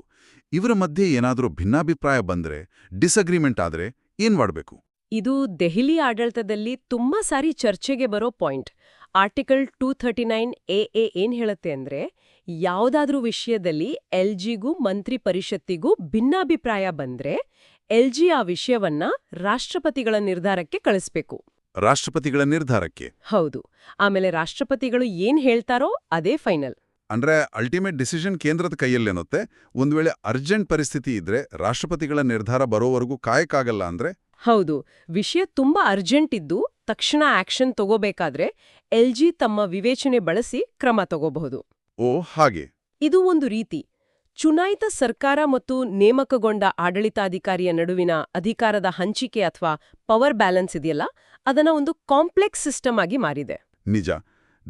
ಇವರ ಮಧ್ಯೆ ಏನಾದರೂ ಭಿನ್ನಾಭಿಪ್ರಾಯ ಬಂದ್ರೆ ಡಿಸಗ್ರಿಮೆಂಟ್ ಆದ್ರೆ ಏನ್ ಮಾಡಬೇಕು? ಇದು ದೆಹಲಿ ಆಡಳಿತದಲ್ಲಿ ತುಂಬಾ ಸಾರಿ ಚರ್ಚೆಗೆ ಬರೋ point. Article two thirty nine A A ಏನ್ ಹೇಳುತ್ತೆ ಅಂದ್ರೆ ಯಾವುದಾದ್ರೂ ವಿಷಯದಲ್ಲಿ ಎಲ್ ಜಿಗೂ ಮಂತ್ರಿ ಪರಿಷತ್ತಿಗೂ ಭಿನ್ನಾಭಿಪ್ರಾಯ ಬಂದ್ರೆ ಎಲ್ ಜಿ ಆ ವಿಷಯವನ್ನ ರಾಷ್ಟ್ರಪತಿಗಳ ನಿರ್ಧಾರಕ್ಕೆ ಕಳಿಸ್ಬೇಕು. ರಾಷ್ಟ್ರಪತಿಗಳ ನಿರ್ಧಾರಕ್ಕೆ? ಹೌದು. ಆಮೇಲೆ ರಾಷ್ಟ್ರಪತಿಗಳು ಏನ್ ಹೇಳ್ತಾರೋ ಅದೇ ಫೈನಲ್. ಅಂದ್ರೆ ಅಲ್ಟಿಮೇಟ್ ಡಿಸಿಷನ್ ಕೇಂದ್ರದ ಕೈಯಲ್ಲೇನತ್ತೆ ಒಂದು ವೇಳೆ ಅರ್ಜೆಂಟ್ ಪರಿಸ್ಥಿತಿ ಇದ್ರೆ ರಾಷ್ಟ್ರಪತಿಗಳ ನಿರ್ಧಾರ ಬರೋವರೆಗೂ ಕಾಯಕ್ಕಾಗಲ್ಲ ಅಂದ್ರೆ? ಹೌದು. ವಿಷಯ ತುಂಬಾ ಅರ್ಜೆಂಟ್ ಇದ್ದು ತಕ್ಷಣ ಆಕ್ಷನ್ ತಗೋಬೇಕಾದ್ರೆ ಎಲ್ ಜಿ ತಮ್ಮ ವಿವೇಚನೆ ಬಳಸಿ ಕ್ರಮ ತಗೋಬಹುದು. ಓ ಹಾಗೆ. ಇದು ಒಂದು ರೀತಿ. ಚುನಾಯಿತ ಸರ್ಕಾರ ಮತ್ತು ನೇಮಕಗೊಂಡ ಆಡಳಿತಾಧಿಕಾರಿಯ ನಡುವಿನ ಅಧಿಕಾರದ ಹಂಚಿಕೆ ಅಥವಾ ಪವರ್ ಬ್ಯಾಲೆನ್ಸ್ ಇದೆಯಲ್ಲ ಅದನ್ನ ಒಂದು ಕಾಂಪ್ಲೆಕ್ಸ್ ಸಿಸ್ಟಮ್ ಆಗಿ ಮಾರಿದೆ. ನಿಜ.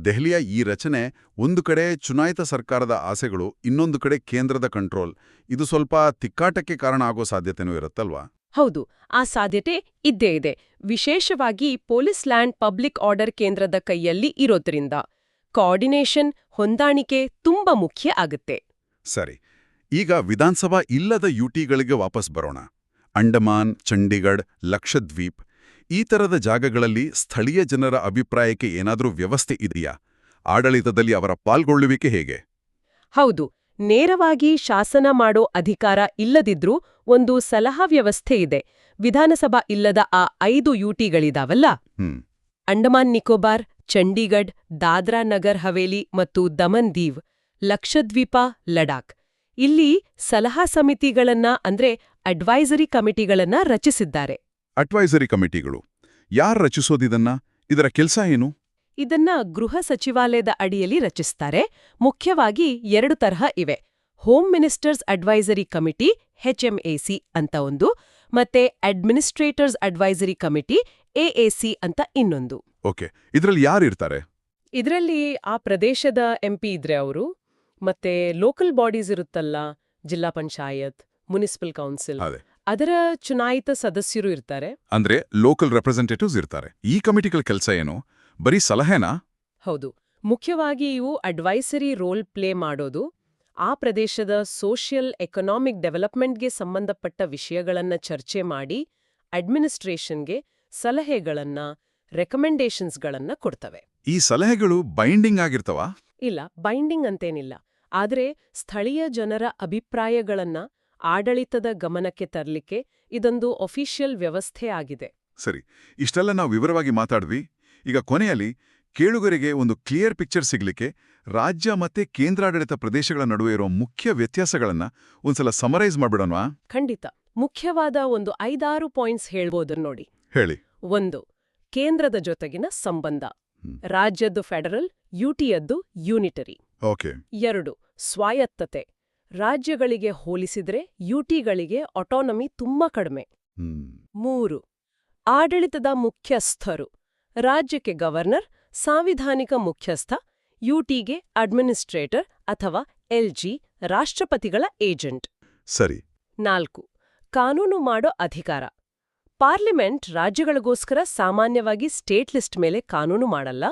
ದೆಹಲಿಯ ಈ ರಚನೆ ಒಂದು ಕಡೆ ಚುನಾಯಿತ ಸರ್ಕಾರದ ಆಸೆಗಳು ಇನ್ನೊಂದು ಕಡೆ ಕೇಂದ್ರದ ಕಂಟ್ರೋಲ್. ಇದು ಸ್ವಲ್ಪ ತಿಕ್ಕಾಟಕ್ಕೆ ಕಾರಣ ಆಗೋ ಸಾಧ್ಯತೆನೂ ಇರುತ್ತಲ್ವಾ? ಹೌದು ಆ ಸಾಧ್ಯತೆ ಇದ್ದೇ ಇದೆ. ವಿಶೇಷವಾಗಿ ಪೊಲೀಸ್ ಲ್ಯಾಂಡ್ ಪಬ್ಲಿಕ್ ಆರ್ಡರ್ ಕೇಂದ್ರದ ಕೈಯಲ್ಲಿ ಇರೋದ್ರಿಂದ ಕೋಆರ್ಡಿನೇಷನ್ ಹೊಂದಾಣಿಕೆ ತುಂಬಾ ಮುಖ್ಯ ಆಗುತ್ತೆ. ಸರಿ ಈಗ ವಿಧಾನಸಭಾ ಇಲ್ಲದ ಯುಟಿಗಳಿಗೆ ವಾಪಸ್ ಬರೋಣ. ಅಂಡಮಾನ್ ಚಂಡೀಗಢ್ ಲಕ್ಷದ್ವೀಪ್ ಈ ತರದ ಜಾಗಗಳಲ್ಲಿ ಸ್ಥಳೀಯ ಜನರ ಅಭಿಪ್ರಾಯಕ್ಕೆ ಏನಾದರೂ ವ್ಯವಸ್ಥೆ ಇದೆಯಾ? ಆಡಳಿತದಲ್ಲಿ ಅವರ ಪಾಲ್ಗೊಳ್ಳುವಿಕೆ ಹೇಗೆ? ಹೌದು ನೇರವಾಗಿ ಶಾಸನ ಮಾಡೋ ಅಧಿಕಾರ ಇಲ್ಲದಿದ್ರೂ ಒಂದು ಸಲಹಾ ವ್ಯವಸ್ಥೆ ಇದೆ. ವಿಧಾನಸಭಾ ಇಲ್ಲದ ಆ ಐದು ಯುಟಿಗಳಿದಾವಲ್ಲ? ಅಂಡಮಾನ್ ನಿಕೋಬಾರ್ ಚಂಡೀಗಢ್ ದಾದ್ರಾ ನಗರ್ ಹವೇಲಿ ಮತ್ತು ದಮನ್ ದೀವ್ ಲಕ್ಷದ್ವೀಪ ಲಡಾಖ್. ಇಲ್ಲಿ ಸಲಹಾ ಸಮಿತಿಗಳನ್ನ ಅಂದ್ರೆ ಅಡ್ವೈಸರಿ ಕಮಿಟಿಗಳನ್ನ ರಚಿಸಿದ್ದಾರೆ. ಅಡ್ವೈಸರಿ ಕಮಿಟಿಗಳು. ಯಾರು ರಚಿಸೋದಿದನ್ನ? ಇದರ ಕೆಲಸ ಏನು? ಇದನ್ನ ಗೃಹ ಸಚಿವಾಲಯದ ಅಡಿಯಲ್ಲಿ ರಚಿಸ್ತಾರೆ. ಮುಖ್ಯವಾಗಿ ಎರಡು ತರಹ ಇವೆ. Home ministers advisory committee HMAC ಅಂತ ಒಂದು ಮತ್ತೆ ಅಡ್ಮಿನಿಸ್ಟ್ರೇಟರ್ಸ್ ಅಡ್ವೈಸರಿ ಕಮಿಟಿ ಎಎಸಿ ಅಂತ ಇನ್ನೊಂದು. ಓಕೆ. ಇದರಲ್ಲಿ ಯಾರು ಇರ್ತಾರೆ? ಇದರಲ್ಲಿ ಆ ಪ್ರದೇಶದ ಎಂಪಿ ಇದ್ರೆ ಅವರು ಮತ್ತೆ ಲೋಕಲ್ ಬಾಡೀಸ್ ಇರುತ್ತಲ್ಲ ಜಿಲ್ಲಾ ಪಂಚಾಯತ್ ಮುನಿಸಿಪಲ್ ಕೌನ್ಸಿಲ್. ಅದರ ಚುನಾಯಿತ ಸದಸ್ಯರು ಇರ್ತಾರೆ. ಅಂದ್ರೆ ಲೋಕಲ್ ರೆಪ್ರೆಸೆಂಟೇಟಿವ್ಸ್ ಇರ್ತಾರೆ. ಈ ಕಮಿಟಿಗಳ ಕೆಲಸ ಏನು? ಬರೀ ಸಲಹೆನಾ? ಹೌದು. ಮುಖ್ಯವಾಗಿ ಇವು ಅಡ್ವೈಸರಿ ರೋಲ್ ಪ್ಲೇ ಮಾಡೋದು. ಆ ಪ್ರದೇಶದ ಸೋಷಿಯಲ್ ಎಕನಾಮಿಕ್ ಡೆವಲಪ್ಮೆಂಟ್ಗೆ ಸಂಬಂಧಪಟ್ಟ ವಿಷಯಗಳನ್ನ ಚರ್ಚೆ ಮಾಡಿ ಅಡ್ಮಿನಿಸ್ಟ್ರೇಷನ್ಗೆ ಸಲಹೆಗಳನ್ನ ರೆಕಮೆಂಡೇಷನ್ಸ್ಗಳನ್ನ ಕೊಡ್ತವೆ. ಈ ಸಲಹೆಗಳು ಬೈಂಡಿಂಗ್ ಆಗಿರ್ತವಾ? ಇಲ್ಲ ಬೈಂಡಿಂಗ್ ಅಂತೇನಿಲ್ಲ. ಆದರೆ ಸ್ಥಳೀಯ ಜನರ ಅಭಿಪ್ರಾಯಗಳನ್ನ ಆಡಳಿತದ ಗಮನಕ್ಕೆ ತರಲಿಕ್ಕೆ ಇದೊಂದು ಅಫಿಷಿಯಲ್ ವ್ಯವಸ್ಥೆ ಆಗಿದೆ. ಸರಿ ಇಷ್ಟೆಲ್ಲ ನಾವು ವಿವರವಾಗಿ ಮಾತಾಡ್ವಿ ಈಗ ಕೊನೆಯಲ್ಲಿ ಕೇಳುಗರಿಗೆ ಒಂದು ಕ್ಲಿಯರ್ ಪಿಕ್ಚರ್ ಸಿಗಲಿಕ್ಕೆ ರಾಜ್ಯ ಮತ್ತೆ ಕೇಂದ್ರಾಡಳಿತ ಪ್ರದೇಶಗಳ ನಡುವೆ ಇರೋ ಮುಖ್ಯ ವ್ಯತ್ಯಾಸಗಳನ್ನ ಒಂದ್ಸಲ ಸಮರೈಸ್ ಮಾಡ್ಬಿಡೋಣ ಖಂಡಿತ. ಮುಖ್ಯವಾದ ಒಂದು ಐದಾರು ಪಾಯಿಂಟ್ಸ್ ಹೇಳ್ಬೋದು ನೋಡಿ. ಹೇಳಿ. ಒಂದು ಕೇಂದ್ರದ ಜೊತೆಗಿನ ಸಂಬಂಧ. ರಾಜ್ಯದ್ದು ಫೆಡರಲ್ ಯುಟಿಯದ್ದು ಯೂನಿಟರಿ. ಓಕೆ. ಎರಡು ಸ್ವಾಯತ್ತತೆ. ರಾಜ್ಯಗಳಿಗೆ ಹೋಲಿಸಿದ್ರೆ ಯುಟಿಗಳಿಗೆ ಆಟೋನಮಿ ತುಂಬಾ ಕಡಿಮೆ. ಮೂರು ಆಡಳಿತದ ಮುಖ್ಯಸ್ಥರು. ರಾಜ್ಯಕ್ಕೆ ಗವರ್ನರ್ ಸಾಂವಿಧಾನಿಕ ಮುಖ್ಯಸ್ಥ ಯುಟಿಗೆ ಅಡ್ಮಿನಿಸ್ಟ್ರೇಟರ್ ಅಥವಾ ಎಲ್ಜಿ ರಾಷ್ಟ್ರಪತಿಗಳ ಏಜೆಂಟ್. ಸರಿ. ನಾಲ್ಕು ಕಾನೂನು ಮಾಡೋ ಅಧಿಕಾರ. ಪಾರ್ಲಿಮೆಂಟ್ ರಾಜ್ಯಗಳಿಗೋಸ್ಕರ ಸಾಮಾನ್ಯವಾಗಿ ಸ್ಟೇಟ್ ಲಿಸ್ಟ್ ಮೇಲೆ ಕಾನೂನು ಮಾಡಲ್ಲ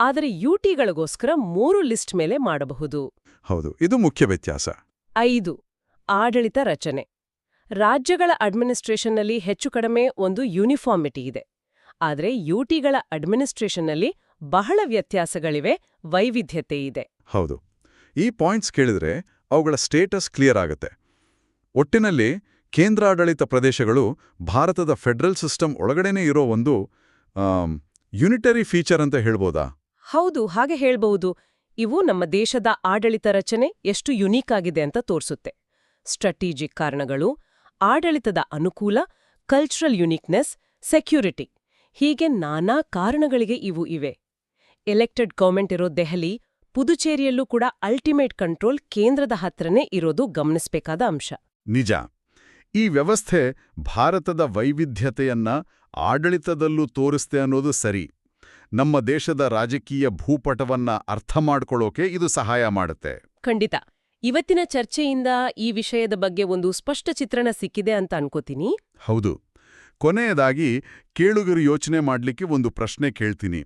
ಆದರೆ ಯುಟಿಗಳಿಗೋಸ್ಕರ ಮೂರು ಲಿಸ್ಟ್ ಮೇಲೆ ಮಾಡಬಹುದು. ಹೌದು ಇದು ಮುಖ್ಯ ವ್ಯತ್ಯಾಸ. ಐದು ಆಡಳಿತ ರಚನೆ. ರಾಜ್ಯಗಳ ಅಡ್ಮಿನಿಸ್ಟ್ರೇಷನ್ನಲ್ಲಿ ಹೆಚ್ಚು ಕಡಿಮೆ ಒಂದು ಯೂನಿಫಾರ್ಮಿಟಿ ಇದೆ. ಆದರೆ ಯುಟಿಗಳ ಅಡ್ಮಿನಿಸ್ಟ್ರೇಷನ್ನಲ್ಲಿ ಬಹಳ ವ್ಯತ್ಯಾಸಗಳಿವೆ ವೈವಿಧ್ಯತೆ ಇದೆ. ಹೌದು. ಈ ಪಾಯಿಂಟ್ಸ್ ಕೇಳಿದ್ರೆ ಅವುಗಳ ಸ್ಟೇಟಸ್ ಕ್ಲಿಯರ್ ಆಗುತ್ತೆ. ಒಟ್ಟಿನಲ್ಲಿ ಕೇಂದ್ರಾಡಳಿತ ಪ್ರದೇಶಗಳು ಭಾರತದ ಫೆಡರಲ್ ಸಿಸ್ಟಮ್ ಒಳಗಡೆನೇ ಇರೋ ಒಂದು ಯುನಿಟರಿ ಫೀಚರ್ ಅಂತ ಹೇಳ್ಬೋದಾ? ಹೌದು ಹಾಗೆ ಹೇಳ್ಬಹುದು. ಇವು ನಮ್ಮ ದೇಶದ ಆಡಳಿತ ರಚನೆ ಎಷ್ಟು ಯುನೀಕ್ ಆಗಿದೆ ಅಂತ ತೋರಿಸುತ್ತೆ. ಸ್ಟ್ರಾಟಜಿಕ್ ಕಾರಣಗಳು, ಆಡಳಿತದ ಅನುಕೂಲ ಕಲ್ಚರಲ್ ಯುನೀಕ್ನೆಸ್ ಸೆಕ್ಯೂರಿಟಿ ಹೀಗೆ ನಾನಾ ಕಾರಣಗಳಿಗೆ ಇವು ಇವೆ. ಎಲೆಕ್ಟೆಡ್ ಗೌರ್ಮೆಂಟ್ ಇರೋ ದೆಹಲಿ, ಪುದುಚೇರಿಯಲ್ಲೂ ಕೂಡ ಅಲ್ಟಿಮೇಟ್ ಕಂಟ್ರೋಲ್ ಕೇಂದ್ರದ ಹತ್ರನೇ ಇರೋದು ಗಮನಿಸಬೇಕಾದ ಅಂಶ. ನಿಜ. ಈ ವ್ಯವಸ್ಥೆ ಭಾರತದ ವೈವಿಧ್ಯತೆಯನ್ನ ಆಡಳಿತದಲ್ಲೂ ತೋರಿಸ್ತೆ ಅನ್ನೋದು ಸರಿ. ನಮ್ಮ ದೇಶದ ರಾಜಕೀಯ ಭೂಪಟವನ್ನ ಅರ್ಥ ಮಾಡ್ಕೊಳ್ಳೋಕೆ ಇದು ಸಹಾಯ ಮಾಡುತ್ತೆ. ಖಂಡಿತ. ಇವತ್ತಿನ ಚರ್ಚೆಯಿಂದ ಈ ವಿಷಯದ ಬಗ್ಗೆ ಒಂದು ಸ್ಪಷ್ಟ ಚಿತ್ರಣ ಸಿಕ್ಕಿದೆ ಅಂತ ಅನ್ಕೋತೀನಿ. ಹೌದು. ಕೊನೆಯದಾಗಿ ಕೇಳುಗರು ಯೋಚನೆ ಮಾಡ್ಲಿಕ್ಕೆ ಒಂದು ಪ್ರಶ್ನೆ ಕೇಳ್ತೀನಿ.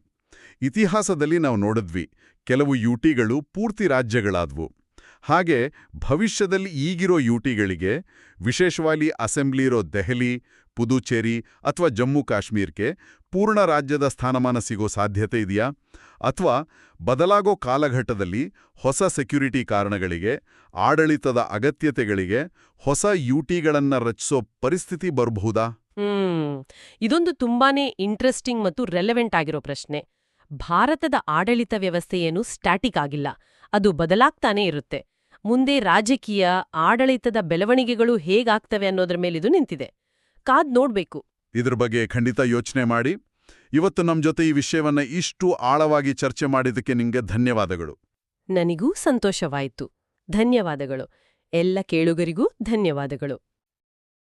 ಇತಿಹಾಸದಲ್ಲಿ ನಾವು ನೋಡಿದ್ವಿ ಕೆಲವು ಯುಟಿಗಳು ಪೂರ್ತಿ ರಾಜ್ಯಗಳಾದ್ವು. ಹಾಗೆ ಭವಿಷ್ಯದಲ್ಲಿ ಈಗಿರೋ ಯುಟಿಗಳಿಗೆ ವಿಶೇಷವಾಗಿ ಅಸೆಂಬ್ಲಿ ಇರೋ ದೆಹಲಿ ಪುದುಚೇರಿ ಅಥವಾ ಜಮ್ಮು ಕಾಶ್ಮೀರ್ಗೆ ಪೂರ್ಣ ರಾಜ್ಯದ ಸ್ಥಾನಮಾನ ಸಿಗೋ ಸಾಧ್ಯತೆ ಇದೆಯಾ? ಅಥವಾ ಬದಲಾಗೋ ಕಾಲಘಟ್ಟದಲ್ಲಿ ಹೊಸ ಸೆಕ್ಯುರಿಟಿ ಕಾರಣಗಳಿಗೆ, ಆಡಳಿತದ ಅಗತ್ಯತೆಗಳಿಗೆ ಹೊಸ ಯುಟಿಗಳನ್ನು ರಚಿಸೋ ಪರಿಸ್ಥಿತಿ ಬರಬಹುದಾ? ಇದೊಂದು ತುಂಬಾನೇ ಇಂಟ್ರೆಸ್ಟಿಂಗ್ ಮತ್ತು ರೆಲೆವೆಂಟ್ ಆಗಿರೋ ಪ್ರಶ್ನೆ. ಭಾರತದ ಆಡಳಿತ ವ್ಯವಸ್ಥೆ ಏನು ಸ್ಟ್ಯಾಟಿಕ್ ಆಗಿಲ್ಲ, ಅದು ಬದಲಾಗ್ತಾನೇ ಇರುತ್ತೆ. ಮುಂದೆ ರಾಜಕೀಯ, ಆಡಳಿತದ ಬೆಳವಣಿಗೆಗಳು ಹೇಗಾಗ್ತವೆ ಅನ್ನೋದ್ರ ಮೇಲಿದು ನಿಂತಿದೆ. ಕಾದ್ ನೋಡ್ಬೇಕು. ಇದ್ರ ಬಗ್ಗೆ ಖಂಡಿತ ಯೋಚನೆ ಮಾಡಿ. ಇವತ್ತು ನಮ್ ಜೊತೆ ಈ ವಿಷಯವನ್ನ ಇಷ್ಟು ಆಳವಾಗಿ ಚರ್ಚೆ ಮಾಡಿದಕ್ಕೆ ನಿಮಗೆ ಧನ್ಯವಾದಗಳು. ನನಗೂ ಸಂತೋಷವಾಯಿತು. ಧನ್ಯವಾದಗಳು. ಎಲ್ಲ ಕೇಳುಗರಿಗೂ ಧನ್ಯವಾದಗಳು.